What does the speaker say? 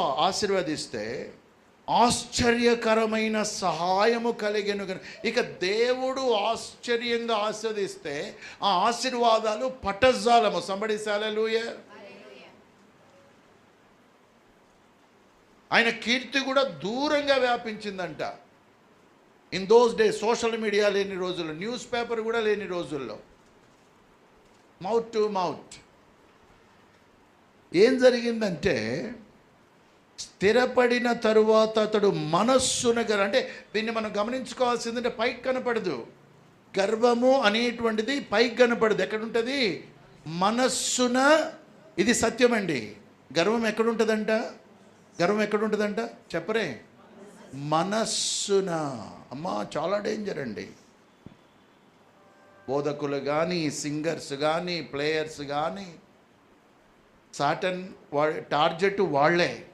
ఆశీర్వదిస్తే ఆశ్చర్యకరమైన సహాయము కలిగను ఇక దేవుడు ఆశ్చర్యంగా ఆస్వాదిస్తే ఆ ఆశీర్వాదాలు పటజాలము. సంబడి సాలూయ ఆయన కీర్తి కూడా దూరంగా వ్యాపించిందంట. In those day social media లేని రోజుల్లో న్యూస్ పేపర్ కూడా లేని రోజుల్లో. మౌత్ టు మౌత్ ఏం జరిగిందంటే స్థిరపడిన తరువాత అతడు మనస్సున గల అంటే దీన్ని మనం గమనించుకోవాల్సిందంటే పైకి కనపడదు. గర్వము అనేటువంటిది పైకి కనపడదు. ఎక్కడుంటుంది? మనస్సున ఇది సత్యమండి. గర్వం ఎక్కడుంటుందంట? గర్వం ఎక్కడుంటుందంట? చెప్పరే. మనస్సున. అమ్మా చాలా డేంజర్ అండి. బోధకులు కానీ సింగర్స్ కానీ ప్లేయర్స్ కానీ సాటన్ వా టార్గెట్ వాళ్ళే.